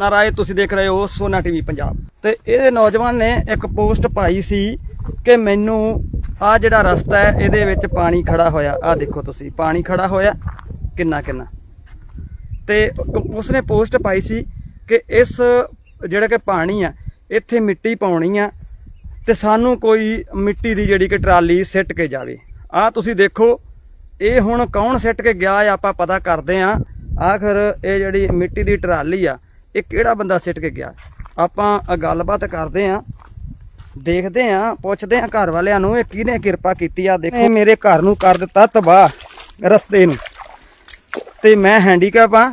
ਨਾਰਾਏ ਤੁਸੀਂ ਦੇਖ ਰਹੇ ਹੋ ਸੋਨਾ ਟੀਵੀ ਪੰਜਾਬ। ਤੇ ਇਹਦੇ ਨੌਜਵਾਨ ਨੇ ਇੱਕ ਪੋਸਟ ਪਾਈ ਸੀ ਕਿ ਮੈਨੂੰ ਆ ਜਿਹੜਾ ਰਸਤਾ ਹੈ, ਇਹਦੇ ਵਿੱਚ ਪਾਣੀ ਖੜਾ ਹੋਇਆ। ਆ ਦੇਖੋ ਤੁਸੀਂ, ਪਾਣੀ ਖੜਾ ਹੋਇਆ ਕਿੰਨਾ ਕਿੰਨਾ। ਤੇ ਉਸਨੇ ਪੋਸਟ ਪਾਈ ਸੀ ਕਿ ਇਸ ਜਿਹੜਾ ਕਿ ਪਾਣੀ ਆ, ਇੱਥੇ ਮਿੱਟੀ ਪਾਉਣੀ ਆ ਤੇ ਸਾਨੂੰ ਕੋਈ ਮਿੱਟੀ ਦੀ ਜਿਹੜੀ ਕਿ ਟਰਾਲੀ ਸਿੱਟ ਕੇ ਜਾਵੇ। ਆ ਤੁਸੀਂ ਦੇਖੋ, ਇਹ ਹੁਣ ਕੌਣ ਸਿੱਟ ਕੇ ਗਿਆ ਆ ਆਪਾਂ ਪਤਾ ਕਰਦੇ ਆ ਆਖਰ ਇਹ ਜਿਹੜੀ ਮਿੱਟੀ ਦੀ ਟਰਾਲੀ ਆ ਇਹ ਕਿਹੜਾ ਬੰਦਾ ਸਿੱਟ ਕੇ ਗਿਆ? ਆਪਾਂ ਗੱਲਬਾਤ ਕਰਦੇ ਆ, ਦੇਖਦੇ ਆ, ਪੁੱਛਦੇ ਆ ਘਰ ਵਾਲਿਆਂ ਨੂੰ ਇਹ ਕਿਹਨੇ ਕਿਰਪਾ ਕੀਤੀ ਆ? ਦੇਖੋ ਮੇਰੇ ਘਰ ਨੂੰ ਕਰ ਦਿੱਤਾ ਤਬਾਹ ਰਸਤੇ ਨੂੰ। ਤੇ ਮੈਂ ਹੈਂਡੀਕੈਪ ਆ।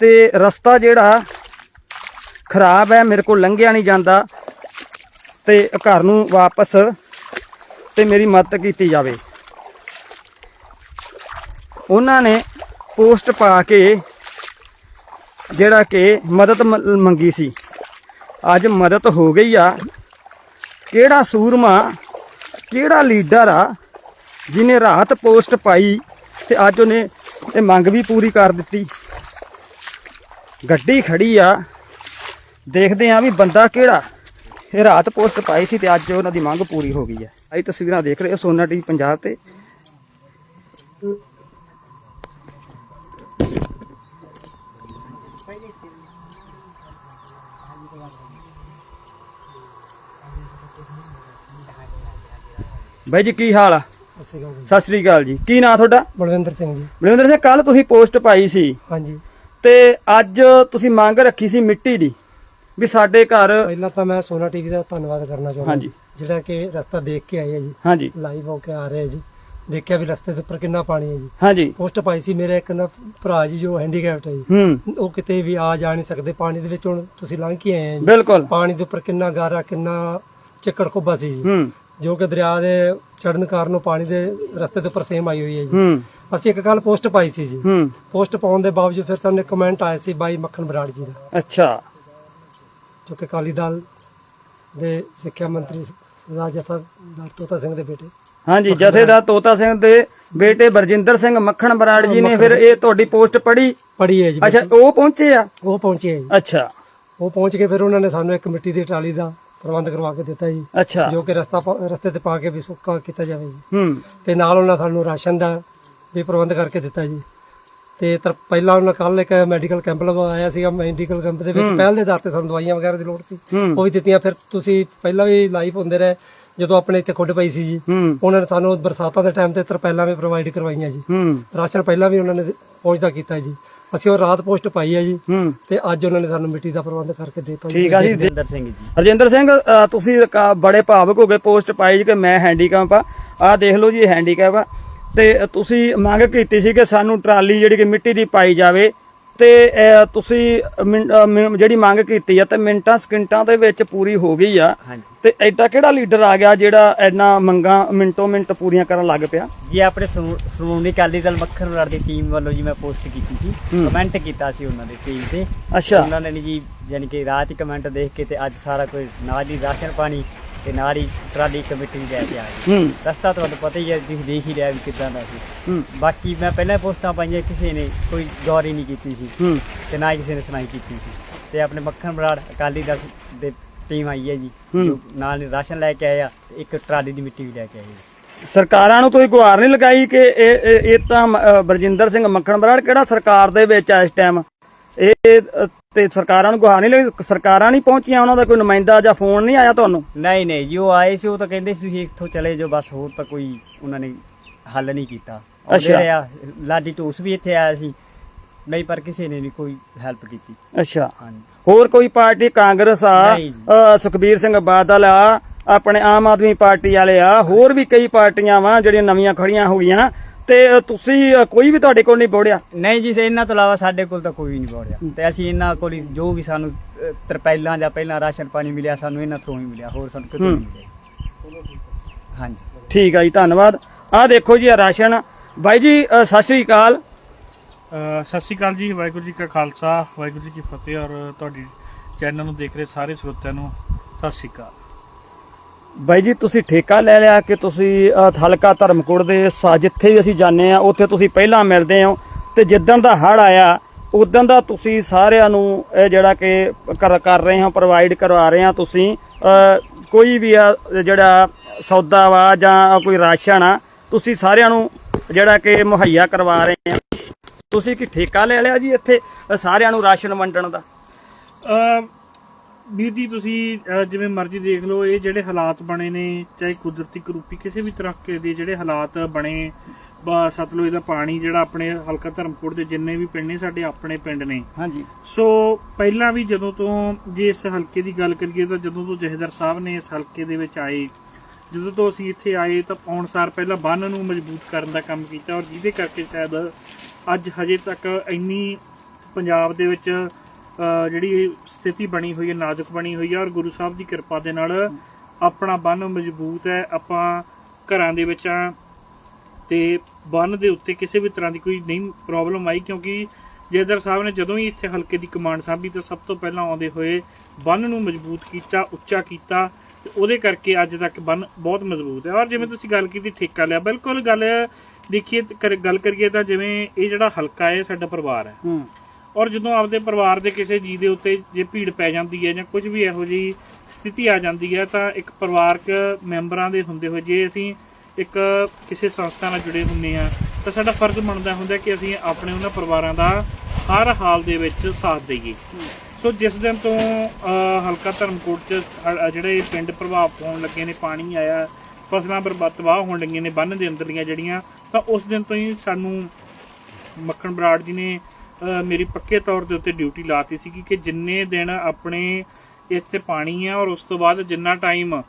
ਤੇ ਰਸਤਾ ਜਿਹੜਾ ਖਰਾਬ ਹੈ, ਮੇਰੇ ਕੋਲ ਲੰਘਿਆ ਨਹੀਂ ਜਾਂਦਾ। ਤੇ ਘਰ ਨੂੰ ਵਾਪਸ ਤੇ ਮੇਰੀ ਮਦਦ ਕੀਤੀ ਜਾਵੇ। ਉਹਨਾਂ ਨੇ ਪੋਸਟ ਪਾ ਕੇ ਜਿਹੜਾ ਕਿ ਮਦਦ ਮੰਗੀ ਸੀ। ਅੱਜ ਮਦਦ ਹੋ ਗਈ ਆ। ਕਿਹੜਾ ਸੂਰਮਾ, ਕਿਹੜਾ ਲੀਡਰ ਆ, ਜਿਹਨੇ ਰਾਤ ਪੋਸਟ ਪਾਈ ਤੇ ਅੱਜ ਉਹਨੇ ਇਹ ਮੰਗ ਵੀ ਪੂਰੀ ਕਰ ਦਿੱਤੀ। ਗੱਡੀ ਖੜੀ ਆ। ਦੇਖਦੇ ਆ ਵੀ ਬੰਦਾ ਕਿਹੜਾ। ਇਹ ਰਾਤ ਪੋਸਟ ਪਾਈ ਸੀ ਤੇ ਅੱਜ ਉਹਨਾਂ ਦੀ ਮੰਗ ਪੂਰੀ ਹੋ ਗਈ ਹੈ ਆਈ ਤਸਵੀਰਾਂ ਦੇਖ ਰਹੇ ਹੋ ਸੋਨਾ ਟੀ ਪੰਜਾਬ ਤੇ। ਬਾਈ ਜੀ ਕੀ ਹਾਲ ਆ? ਸਤਿ ਸ੍ਰੀ ਅਕਾਲ ਜੀ। ਕੀ ਨਾਂ ਤੁਹਾਡਾ? ਬਲਵਿੰਦਰ ਸਿੰਘ ਜੀ। ਬਲਵਿੰਦਰ ਸਿੰਘ ਕੱਲ ਤੁਸੀਂ ਪੋਸਟ ਪਾਈ ਸੀ। ਹਾਂਜੀ। ਤੇ ਅੱਜ ਤੁਸੀਂ ਮੰਗ ਰੱਖੀ ਸੀ ਮਿੱਟੀ ਦੀ ਵੀ ਸਾਡੇ ਘਰ ਪਹਿਲਾਂ ਤਾਂ ਮੈਂ ਸੋਨਾ ਟੀਵੀ ਦਾ ਧੰਨਵਾਦ ਕਰਨਾ ਚਾਹੁੰਦਾ। ਹਾਂਜੀ। ਜਿਹੜਾ ਕਿ ਰਸਤਾ ਦੇਖ ਕੇ ਆਏ ਆ ਜੀ। ਹਾਂਜੀ। ਲਾਈਵ ਹੋ ਕੇ ਆ ਰਹੇ ਜੀ। ਦੇਖਿਆ ਵੀ ਰਸਤੇ ਦੇ ਉੱਪਰ ਕਿੰਨਾ ਪਾਣੀ ਹੈ ਜੀ। ਹਾਂਜੀ। ਪੋਸਟ ਪਾਈ ਸੀ ਮੇਰੇ ਇੱਕ ਨਾ ਭਰਾ ਜੀ ਜੋ ਹੈਂਡੀਕੈਪਟ ਹੈ ਜੀ। ਹੂੰ। ਉਹ ਕਿਤੇ ਵੀ ਆ ਜਾ ਨਹੀਂ ਸਕਦੇ ਪਾਣੀ ਦੇ ਵਿੱਚ ਹੁਣ ਤੁਸੀਂ ਲੰਘ ਕੇ ਆਏ ਆ ਜੀ। ਬਿਲਕੁਲ। ਪਾਣੀ ਦੇ ਉੱਪਰ ਕਿੰਨਾ ਗਾਰਾ ਕਿੰਨਾ ਚਿੱਕੜ ਖੁੱਬਾ ਸੀ ਜੀ। ਹੂੰ। ਜੋ ਕਿ ਦਰਿਆ ਦੇ ਚੜਨ ਕਾਰਨ ਉਹ ਪਾਣੀ ਦੇ ਰਸਤੇ ਦੇ ਉੱਪਰ ਸੇਮ ਆਈ ਹੋਈ ਹੈ ਜੀ। ਅਸੀਂ ਇੱਕ ਕੱਲ ਪੋਸਟ ਪਾਈ ਸੀ ਜੀ। ਹੂੰ। ਪੋਸਟ ਪਾਉਣ ਦੇ ਬਾਵਜੂਦ ਫਿਰ ਸਾਨੂੰ ਕਮੈਂਟ ਆਇਆ ਸੀ ਬਾਈ ਮੱਖਣ ਬਰਾੜ ਜੀ ਦਾ। ਅੱਛਾ। ਜੋ ਕਿ ਅਕਾਲੀ ਦਲ ਦੇ ਸਿੱਖਿਆ ਮੰਤਰੀ ਸਰਦਾਰ ਜਥੇਦਾਰ ਤੋਤਾ ਸਿੰਘ ਦੇ ਬੇਟੇ। ਹਾਂਜੀ ਜਥੇਦਾਰ ਤੋਤਾ ਸਿੰਘ ਦੇ ਬੇਟੇ ਬਰਜਿੰਦਰ ਸਿੰਘ ਮੱਖਣ ਬਰਾੜ ਜੀ ਨੇ ਫਿਰ ਇਹ ਤੁਹਾਡੀ ਪੋਸਟ ਪੜ੍ਹੀ? ਪੜੀ ਹੈ ਜੀ ਅੱਛਾ ਉਹ ਪਹੁੰਚੇ ਆ? ਉਹ ਪਹੁੰਚੇ ਹੈ ਜੀ। ਅੱਛਾ। ਉਹ ਪਹੁੰਚ ਕੇ ਫਿਰ ਉਹਨਾਂ ਨੇ ਸਾਨੂੰ ਇੱਕ ਮਿੱਟੀ ਦੀ ਟਰਾਲੀ ਦਾ ਪ੍ਰਬੰਧ ਕਰਵਾ ਕੇ ਦਿੱਤਾ ਜੀ। ਅੱਛਾ। ਜੋ ਕਿ ਰਸਤਾ ਰਸਤੇ ਤੇ ਪਾ ਕੇ ਵੀ ਸੁੱਕਾ ਕੀਤਾ ਜਾਵੇ ਜੀ। ਹੂੰ। ਤੇ ਨਾਲ ਉਹਨਾਂ ਸਾਨੂੰ ਰਾਸ਼ਨ ਦਾ ਵੀ ਪ੍ਰਬੰਧ ਕਰਕੇ ਦਿੱਤਾ ਜੀ। ਤੇ ਤਰ ਪਹਿਲਾਂ ਉਹਨਾਂ ਕੱਲ ਇੱਕ ਮੈਡੀਕਲ ਕੈਂਪ ਲਗਵਾਇਆ ਸੀਗਾ ਮੈਡੀਕਲ ਕੈਂਪ ਦੇ ਵਿੱਚ ਪਹਿਲ ਦੇ ਆਧਾਰ ਤੇ ਸਾਨੂੰ ਦਵਾਈਆਂ ਵਗੈਰਾ ਦੀ ਲੋੜ ਸੀ। ਹੂੰ। ਉਹ ਵੀ ਦਿੱਤੀਆਂ ਫਿਰ ਤੁਸੀਂ ਪਹਿਲਾਂ ਵੀ ਲਾਈਵ ਹੁੰਦੇ ਰਹੇ ਜਦੋਂ ਆਪਣੇ ਇੱਥੇ ਖੁੱਡ ਪਈ ਸੀ ਜੀ। ਹੂੰ। ਉਹਨਾਂ ਨੇ ਸਾਨੂੰ ਬਰਸਾਤਾਂ ਦੇ ਟਾਈਮ ਤੇ ਤਰਪਾਲਾਂ ਵੀ ਪ੍ਰੋਵਾਈਡ ਕਰਵਾਈਆਂ ਜੀ। ਹੂੰ। ਰਾਸ਼ਨ ਪਹਿਲਾਂ ਵੀ ਉਹਨਾਂ ਨੇ ਪਹੁੰਚਦਾ ਕੀਤਾ ਜੀ। ਅਸੀਂ ਉਹ ਰਾਤ ਪੋਸਟ ਪਾਈ ਹੈ ਜੀ। ਹੂੰ। ਤੇ ਅੱਜ ਉਹਨਾਂ ਨੇ ਸਾਨੂੰ ਮਿੱਟੀ ਦਾ ਪ੍ਰਬੰਧ ਕਰਕੇ ਦੇ ਦਿੱਤਾ ਜੀ। ਠੀਕ ਆ ਜੀ। ਜਿੰਦਰ ਸਿੰਘ ਜੀ। ਰਜਿੰਦਰ ਸਿੰਘ ਅ, ਤੁਸੀਂ ਕਾ- ਬੜੇ ਭਾਵਕ ਹੋ ਗਏ ਪੋਸਟ ਪਾਈ ਜੀ ਕਿ ਮੈਂ ਹੈਂਡੀਕੈਪ ਆ। ਆ ਦੇਖ ਲਓ ਜੀ ਹੈਂਡੀਕੈਪ ਆ। ਤੇ ਤੁਸੀਂ ਮੰਗ ਕੀਤੀ ਸੀ ਕਿ ਸਾਨੂੰ ਟਰਾਲੀ ਜਿਹੜੀ ਕਿ ਮਿੱਟੀ ਦੀ ਪਾਈ ਜਾਵੇ ਤੇ ਤੁਸੀਂ ਜਿਹੜੀ ਮੰਗ ਕੀਤੀ ਆ ਤੇ ਮਿੰਟਾਂ ਸਕਿੰਟਾਂ ਦੇ ਵਿੱਚ ਪੂਰੀ ਹੋ ਗਈ ਆ। ਤੇ ਐਡਾ ਕਿਹੜਾ ਲੀਡਰ ਆ ਗਿਆ ਜਿਹੜਾ ਇੰਨਾ ਮੰਗਾਂ ਮਿੰਟੋ ਮਿੰਟ ਪੂਰੀਆਂ ਕਰਨ ਲੱਗ ਪਿਆ? ਜੀ ਆਪਣੇ ਸਮੂਹੀ ਅਕਾਲੀ ਦਲ ਮੱਖਣ ਬਰਾੜ ਦੀ ਟੀਮ ਵੱਲੋਂ ਜੀ ਮੈਂ ਪੋਸਟ ਕੀਤੀ ਸੀ। ਕਮੈਂਟ ਕੀਤਾ ਸੀ ਉਹਨਾਂ ਦੇ ਪੇਜ ਤੇ। ਅੱਛਾ। ਉਹਨਾਂ ਨੇ ਜੀ ਯਾਨੀ ਕਿ ਰਾਤ ਹੀ ਕਮੈਂਟ ਦੇਖ ਕੇ ਤੇ ਅੱਜ ਸਾਰਾ ਕੁਝ ਨਾਲ ਰਾਸ਼ਨ ਪਾਣੀ ਤੇ ਨਾਲ ਹੀ ਟਰਾਲੀ ਕਮੇਟੀ ਲੈ ਕੇ ਆ ਗਏ ਹੂੰ। ਰਸਤਾ ਤੁਹਾਨੂੰ ਪਤਾ ਹੀ ਹੈ ਤੁਸੀਂ ਦੇਖ ਹੀ ਲਿਆ ਵੀ ਕਿੱਦਾਂ ਦਾ ਸੀ। ਹੂੰ। ਬਾਕੀ ਮੈਂ ਪਹਿਲਾਂ ਪੋਸਟਾਂ ਪਾਈਆਂ ਕਿਸੇ ਨੇ ਕੋਈ ਗੌਰ ਹੀ ਨਹੀਂ ਕੀਤੀ ਸੀ। ਹੂੰ। ਤੇ ਨਾ ਹੀ ਕਿਸੇ ਨੇ ਸੁਣਾਈ ਕੀਤੀ ਸੀ। ਤੇ ਆਪਣੇ ਮੱਖਣ ਬਰਾੜ ਅਕਾਲੀ ਦਲ ਦੇ ਟੀਮ ਆਈ ਹੈ ਜੀ ਨਾਲ ਹੀ ਰਾਸ਼ਨ ਲੈ ਕੇ ਆਇਆ ਤੇ ਇੱਕ ਟਰਾਲੀ ਦੀ ਮਿੱਟੀ ਵੀ ਲੈ ਕੇ ਆਏ ਜੀ। ਸਰਕਾਰਾਂ ਨੂੰ ਕੋਈ ਗੁਹਾਰ ਨਹੀਂ ਲਗਾਈ ਕਿ ਇਹ ਇਹ- ਇਹ ਤਾਂ ਅ, ਬਰਜਿੰਦਰ ਸਿੰਘ ਮੱਖਣ ਬਰਾੜ ਕਿਹੜਾ ਸਰਕਾਰ ਦੇ ਵਿੱਚ ਆ ਇਸ ਟਾਈਮ ਇਹ ਤੇ ਸਰਕਾਰਾਂ ਨੂੰ ਗੁਹਾਰ ਨਹੀਂ ਲਈ ਸਰਕਾਰਾਂ ਨਹੀਂ ਪਹੁੰਚੀਆਂ ਉਹਨਾਂ ਦਾ ਕੋਈ ਨੁਮਾਇੰਦਾ ਜਾਂ ਫੋਨ ਨਹੀਂ ਆਇਆ ਤੁਹਾਨੂੰ? ਨਹੀਂ ਨਹੀਂ ਜੀ ਉਹ ਆਏ ਸੀ ਉਹ ਤਾਂ ਕਹਿੰਦੇ ਸੀ ਤੁਸੀਂ ਇੱਥੋਂ ਚਲੇ ਜਾਓ ਬਸ ਹੋਰ ਤਾਂ ਕੋਈ ਉਹਨਾਂ ਨੇ ਹੱਲ ਨਹੀਂ ਕੀਤਾ। ਅੱਛਾ। ਲਾਡੀ ਟੂਸ ਵੀ ਇੱਥੇ ਆਇਆ ਸੀ। ਨਹੀਂ ਪਰ ਕਿਸੇ ਨੇ ਨਹੀਂ ਕੋਈ ਹੈਲਪ ਕੀਤੀ। ਅੱਛਾ। ਹੋਰ ਕੋਈ ਪਾਰਟੀ ਕਾਂਗਰਸ ਆ ਸੁਖਬੀਰ ਸਿੰਘ ਬਾਦਲ ਆ ਆਪਣੇ ਆਮ ਆਦਮੀ ਪਾਰਟੀ ਵਾਲੇ ਆ ਹੋਰ ਵੀ ਕਈ ਪਾਰਟੀਆਂ ਵਾ ਜਿਹੜੀਆਂ ਨਵੀਆਂ ਖੜੀਆਂ ਹੋ ਗਈਆਂ ਤੇ ਅ, ਤੁਸੀਂ ਅ, ਕੋਈ ਵੀ ਤੁਹਾਡੇ ਕੋਲ ਨਹੀਂ ਬੋੜਿਆ? ਨਹੀਂ ਜੀ ਇਹਨਾਂ ਤੋਂ ਇਲਾਵਾ ਸਾਡੇ ਕੋਲ ਤਾਂ ਕੋਈ ਵੀ ਨਹੀਂ ਬੋੜਿਆ। ਤੇ ਅਸੀਂ ਇਹਨਾਂ ਕੋਲ ਹੀ ਜੋ ਵੀ ਸਾਨੂੰ ਤਰਪਾਲਾਂ ਜਾਂ ਪਹਿਲਾਂ ਰਾਸ਼ਨ ਪਾਣੀ ਮਿਲਿਆ ਸਾਨੂੰ ਇਹਨਾਂ ਥਰੋਂ ਹੀ ਮਿਲਿਆ ਹੋਰ ਸਾਨੂੰ ਕਿਤੋਂ ਹੂੰ। ਨਹੀਂ ਮਿਲਿਆ। ਹਾਂਜੀ। ਠੀਕ ਆ ਜੀ ਧੰਨਵਾਦ। ਆ ਦੇਖੋ ਜੀ ਇਹ ਰਾਸ਼ਨ। ਬਾਈ ਜੀ ਅ, ਸਤਿ ਸ੍ਰੀ ਅਕਾਲ। ਅ, ਸਤਿ ਸ਼੍ਰੀ ਅਕਾਲ ਜੀ ਵਾਹਿਗੁਰੂ ਜੀ ਕਾ ਖਾਲਸਾ ਵਾਹਿਗੁਰੂ ਜੀ ਕੀ ਫਤਿਹ ਔਰ ਤੁਹਾਡੀ ਚੈਨਲ ਨੂੰ ਦੇਖ ਰਹੇ ਸਾਰੇ ਸਰੋਤਿਆਂ ਨੂੰ ਸਤਿ ਸ਼੍ਰੀ ਅਕਾਲ। ਬਾਈ ਜੀ, ਤੁਸੀਂ ਠੇਕਾ ਲੈ ਲਿਆ ਕਿ ਤੁਸੀਂ ਹਲਕਾ ਧਰਮਕੋਟ ਦੇ ਸਾ, ਜਿੱਥੇ ਵੀ ਅਸੀਂ ਜਾਂਦੇ ਆ ਉੱਥੇ ਤੁਸੀਂ ਪਹਿਲਾਂ ਮਿਲਦੇ ਹੋ ਤੇ ਜਿੱਦਣ ਦਾ ਹੜ ਆਇਆ ਉਦੋਂ ਦਾ ਤੁਸੀਂ ਸਾਰਿਆਂ ਨੂੰ ਇਹ ਜਿਹੜਾ ਕਿ ਕਰ ਕਰ ਰਹੇ ਹੋ ਪ੍ਰੋਵਾਈਡ ਕਰਵਾ ਰਹੇ ਹੋ ਤੁਸੀਂ ਕੋਈ ਵੀ ਆ, ਜਿਹੜਾ ਸੌਦਾ ਵਾ ਜਾਂ ਕੋਈ ਰਾਸ਼ਨ ਆ, ਤੁਸੀਂ ਸਾਰਿਆਂ ਨੂੰ ਜਿਹੜਾ ਕਿ ਮੁਹੱਈਆ ਕਰਵਾ ਰਹੇ ਆ ਤੁਸੀਂ ਕੀ ਠੇਕਾ ਲੈ ਲਿਆ ਜੀ ਇੱਥੇ, ਸਾਰਿਆਂ ਨੂੰ ਰਾਸ਼ਨ ਵੰਡਣ ਦਾ? ਵੀਰ ਜੀ ਤੁਸੀਂ ਅਹ ਜਿਵੇਂ ਮਰਜ਼ੀ ਦੇਖ ਲਓ ਇਹ ਜਿਹੜੇ ਹਾਲਾਤ ਬਣੇ ਨੇ ਚਾਹੇ ਕੁਦਰਤੀ ਕਰੂਪੀ ਕਿਸੇ ਵੀ ਤਰ੍ਹਾਂ ਦੇ ਜਿਹੜੇ ਹਾਲਾਤ ਬਣੇ ਬਾ ਸਤਲੁਜ ਦਾ ਪਾਣੀ ਜਿਹੜਾ ਆਪਣੇ ਹਲਕਾ ਧਰਮਕੋਟ ਦੇ ਜਿੰਨੇ ਵੀ ਪਿੰਡ ਨੇ ਸਾਡੇ ਆਪਣੇ ਪਿੰਡ ਨੇ। ਹਾਂਜੀ। ਸੋ ਪਹਿਲਾਂ ਵੀ ਜਦੋਂ ਤੋਂ ਜੇ ਇਸ ਹਲਕੇ ਦੀ ਗੱਲ ਕਰੀਏ ਤਾਂ ਜਦੋਂ ਤੋਂ ਜਹੇਦਾਰ ਸਾਹਿਬ ਨੇ ਇਸ ਹਲਕੇ ਦੇ ਵਿੱਚ ਆਏ ਜਦੋਂ ਤੋਂ ਅਸੀਂ ਇੱਥੇ ਆਏ ਤਾਂ ਆਉਣ ਸਾਰ ਪਹਿਲਾਂ ਬੰਨ ਨੂੰ ਮਜ਼ਬੂਤ ਕਰਨ ਦਾ ਕੰਮ ਕੀਤਾ ਔਰ ਜਿਹਦੇ ਕਰਕੇ ਸ਼ਾਇਦ ਅੱਜ ਹਜੇ ਤੱਕ ਇੰਨੀ ਪੰਜਾਬ ਦੇ ਵਿੱਚ ਜਿਹੜੀ ਸਥਿਤੀ ਬਣੀ ਹੋਈ ਹੈ, ਨਾਜ਼ੁਕ ਬਣੀ ਹੋਈ ਹੈ ਔਰ ਗੁਰੂ ਸਾਹਿਬ ਦੀ ਕਿਰਪਾ ਦੇ ਨਾਲ ਆਪਣਾ ਬੰਨ ਮਜ਼ਬੂਤ ਹੈ। ਆਪਾਂ ਘਰਾਂ ਦੇ ਵਿੱਚ ਆ ਤੇ ਬੰਨ ਦੇ ਉੱਤੇ ਕਿਸੇ ਵੀ ਤਰ੍ਹਾਂ ਦੀ ਕੋਈ ਨਹੀਂ ਪ੍ਰੋਬਲਮ ਆਈ ਕਿਉਂਕਿ ਜੇਦਰ ਸਾਹਿਬ ਨੇ ਜਦੋਂ ਹੀ ਇੱਥੇ ਹਲਕੇ ਦੀ ਕਮਾਂਡ ਸਾਂਭੀ ਤਾਂ ਸਭ ਤੋਂ ਪਹਿਲਾਂ ਆਉਂਦੇ ਹੋਏ ਬੰਨ ਨੂੰ ਮਜ਼ਬੂਤ ਕੀਤਾ, ਉੱਚਾ ਕੀਤਾ ਤੇ ਉਹਦੇ ਕਰਕੇ ਅੱਜ ਤੱਕ ਬੰਨ ਬਹੁਤ ਮਜ਼ਬੂਤ ਹੈ। ਔਰ ਜਿਵੇਂ ਤੁਸੀਂ ਗੱਲ ਕੀਤੀ, ਠੇਕਾ ਲਿਆ, ਬਿਲਕੁਲ ਗੱਲ ਦੇਖੀਏ ਗੱਲ ਕਰੀਏ ਤਾਂ ਜਿਵੇਂ ਇਹ ਜਿਹੜਾ ਹਲਕਾ ਹੈ ਸਾਡਾ ਪਰਿਵਾਰ ਹੈ। ਔਰ ਜਦੋਂ ਆਪਦੇ ਪਰਿਵਾਰ ਦੇ ਕਿਸੇ ਜੀ ਦੇ ਉੱਤੇ ਜੇ ਭੀੜ ਪੈ ਜਾਂਦੀ ਹੈ ਜਾਂ ਕੁਝ ਵੀ ਇਹੋ ਜਿਹੀ ਸਥਿਤੀ ਆ ਜਾਂਦੀ ਹੈ, ਤਾਂ ਇੱਕ ਪਰਿਵਾਰਕ ਮੈਂਬਰਾਂ ਦੇ ਹੁੰਦੇ ਹੋਏ ਜੇ ਅਸੀਂ ਇੱਕ ਕਿਸੇ ਸੰਸਥਾ ਨਾਲ ਜੁੜੇ ਹੁੰਦੇ ਆ ਤਾਂ ਸਾਡਾ ਫਰਜ਼ ਬਣਦਾ ਹੁੰਦਾ ਕਿ ਅਸੀਂ ਆਪਣੇ ਉਹਨਾਂ ਪਰਿਵਾਰਾਂ ਦਾ ਹਰ ਹਾਲ ਦੇ ਵਿੱਚ ਸਾਥ ਦਈਏ। ਸੋ ਜਿਸ ਦਿਨ ਤੋਂ ਹਲਕਾ ਧਰਮਕੋਟ ਚ ਜਿਹੜੇ ਪਿੰਡ ਪ੍ਰਭਾਵ ਪਾਉਣ ਲੱਗੇ ਨੇ, ਪਾਣੀ ਆਇਆ, ਫਸਲਾਂ ਬਰਬਾਦ ਤਬਾਹ ਹੋਣ ਲੱਗੀਆਂ ਨੇ ਬੰਨ ਦੇ ਅੰਦਰਲੀਆਂ ਜਿਹੜੀਆਂ, ਤਾਂ ਉਸ ਦਿਨ ਤੋਂ ਹੀ ਸਾਨੂੰ ਮੱਖਣ ਬਰਾੜ ਜੀ ਨੇ ਮੇਰੀ ਪੱਕੇ ਤੌਰ ਦੇ ਉੱਤੇ ਡਿਊਟੀ ਲਾਤੀ ਸੀ ਕਿ ਜਿੰਨੇ ਦਿਨ ਆਪਣੇ ਇੱਥੇ ਪਾਣੀ ਹੈ ਔਰ ਉਸ ਤੋਂ ਬਾਅਦ ਜਿੰਨਾ ਟਾਈਮ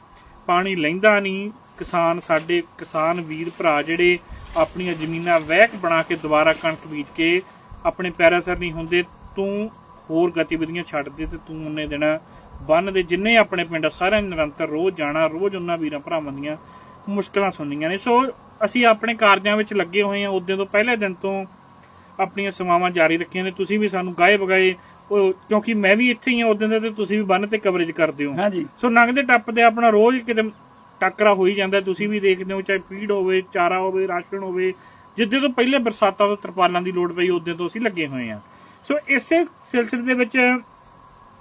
ਪਾਣੀ ਲੈਂਦਾ ਨਹੀਂ, ਕਿਸਾਨ ਸਾਡੇ ਕਿਸਾਨ ਵੀਰ ਭਰਾ ਜਿਹੜੇ ਆਪਣੀਆਂ ਜ਼ਮੀਨਾਂ ਵਹਿਕ ਬਣਾ ਕੇ ਦੁਬਾਰਾ ਕਣਕ ਬੀਜ ਕੇ ਆਪਣੇ ਪੈਰਾਂ ਸਿਰ ਨਹੀਂ ਹੁੰਦੇ, ਤੂੰ ਹੋਰ ਗਤੀਵਿਧੀਆਂ ਛੱਡ ਦੇ ਤੇ ਤੂੰ ਉਹਨੇ ਦਿਨ ਬੰਨ ਦੇ। ਜਿੰਨੇ ਆਪਣੇ ਪਿੰਡ ਸਾਰਿਆਂ ਨੂੰ ਨਿਰੰਤਰ ਰੋਜ਼ ਜਾਣਾ, ਰੋਜ਼ ਉਹਨਾਂ ਵੀਰਾਂ ਭਰਾਵਾਂ ਦੀਆਂ ਮੁਸ਼ਕਲਾਂ ਸੁਣਨੀਆਂ ਨੇ। ਸੋ ਅਸੀਂ ਆਪਣੇ ਕਾਰਜਾਂ ਵਿੱਚ ਲੱਗੇ ਹੋਏ ਹਾਂ। ਉਦੋਂ ਤੋਂ ਪਹਿਲੇ ਦਿਨ ਤੋਂ ਆਪਣੀਆਂ ਸੇਵਾਵਾਂ ਜਾਰੀ ਰੱਖੀਆਂ ਨੇ ਤੁਸੀਂ ਵੀ ਸਾਨੂੰ ਗਾਏ ਬਗਾਏ ਉਹ ਕਿਉਂਕਿ ਮੈਂ ਵੀ ਇੱਥੇ ਹੀ ਹਾਂ ਉਦੋਂ ਦੇ ਤੇ ਤੁਸੀਂ ਵੀ ਬੰਨ ਤੇ ਕਵਰੇਜ ਕਰਦੇ ਹੋ। ਹਾਂਜੀ। ਸੋ ਲੰਘਦੇ ਟੱਪਦੇ ਆਪਣਾ ਰੋਜ਼ ਕਿਤੇ ਟੱਕਰਾ ਹੋ ਹੀ ਜਾਂਦਾ ਤੁਸੀਂ ਵੀ ਦੇਖਦੇ ਹੋ ਚਾਹੇ ਫੀਡ ਹੋਵੇ ਚਾਰਾ ਹੋਵੇ ਰਾਸ਼ਨ ਹੋਵੇ ਜਿੱਦੇ ਤੋਂ ਪਹਿਲੇ ਬਰਸਾਤਾਂ ਤੋਂ ਤਰਪਾਲਾਂ ਦੀ ਲੋੜ ਪਈ ਉਦੋਂ ਤੋਂ ਅਸੀਂ ਲੱਗੇ ਹੋਏ ਆ ਸੋ ਇਸੇ ਸਿਲਸਿਲੇ ਦੇ ਵਿੱਚ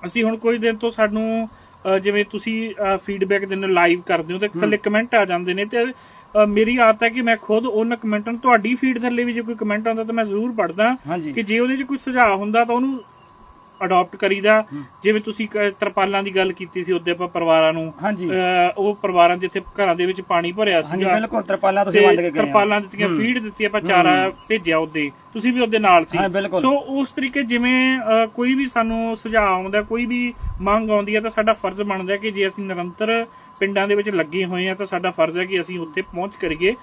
ਅਸੀਂ ਹੁਣ ਕੁਝ ਦਿਨ ਤੋਂ ਸਾਨੂੰ ਜਿਵੇਂ ਤੁਸੀਂ ਫੀਡਬੈਕ ਦਿੰਦੇ ਲਾਈਵ ਕਰਦੇ ਹੋ ਤੇ ਥੱਲੇ ਕਮੈਂਟ ਆ ਜਾਂਦੇ ਨੇ ਤੇ ਮੇਰੀ ਆਦਤ ਹੈ ਕਿ ਮੈਂ ਖੁਦ ਉਹਨਾਂ ਕਮੈਂਟਾਂ ਨੂੰ ਤੁਹਾਡੀ ਫੀਡ ਥੱਲੇ ਵੀ ਜੇ ਕੋਈ ਕਮੈਂਟ ਆਉਂਦਾ ਤਾਂ ਮੈਂ ਜ਼ਰੂਰ ਪੜਦਾ ਕਿ ਜੇ ਉਹਦੇ 'ਚ ਕੋਈ ਸੁਝਾਅ ਹੁੰਦਾ ਤਾਂ ਉਹਨੂੰ ਅਡਾਪਟ ਕਰੀਦਾ। ਜਿਵੇਂ ਤੁਸੀਂ ਤਰਪਾਲਾਂ ਦੀ ਗੱਲ ਕੀਤੀ ਸੀ ਉਹਦੇ ਆਪਾਂ ਪਰਿਵਾਰਾਂ ਨੂੰ। ਉਹ ਪਰਿਵਾਰਾਂ ਜਿੱਥੇ ਘਰਾਂ ਦੇ ਵਿੱਚ ਪਾਣੀ ਭਰਿਆ ਹਾਂਜੀ ਸੀਗਾ। ਬਿਲਕੁਲ ਤਰਪਾਲਾਂ ਤੁਸੀਂ ਵੰਡ ਕੇ ਗਏ। ਤਰਪਾਲਾਂ ਦਿੱਤੀਆਂ ਫੀਡ ਦਿੱਤੀ ਆਪਾਂ ਚਾਰਾ ਭੇਜਿਆ ਉਹਦੇ। ਤੁਸੀਂ ਵੀ ਉਹਦੇ ਨਾਲ ਸੀ। ਸੋ ਉਸ ਤਰੀਕੇ ਜਿਵੇਂ ਕੋਈ ਵੀ ਸਾਨੂੰ ਸੁਝਾਅ ਆਉਂਦਾ ਕੋਈ ਵੀ ਮੰਗ ਆਉਂਦੀ ਹੈ ਤਾਂ ਸਾਡਾ ਫਰਜ਼ ਬਣਦਾ ਕਿ ਜੇ ਅਸੀਂ ਨਿਰੰਤਰ ਪਿੰਡਾਂ ਦੇ ਵਿੱਚ ਲੱਗੇ ਹੋਏ ਆ, ਤਾਂ ਸਾਡਾ ਫਰਜ਼ ਹੈ ਕਿ ਅਸੀਂ ਉੱਥੇ ਪਹੁੰਚ ਕਰੀਏ।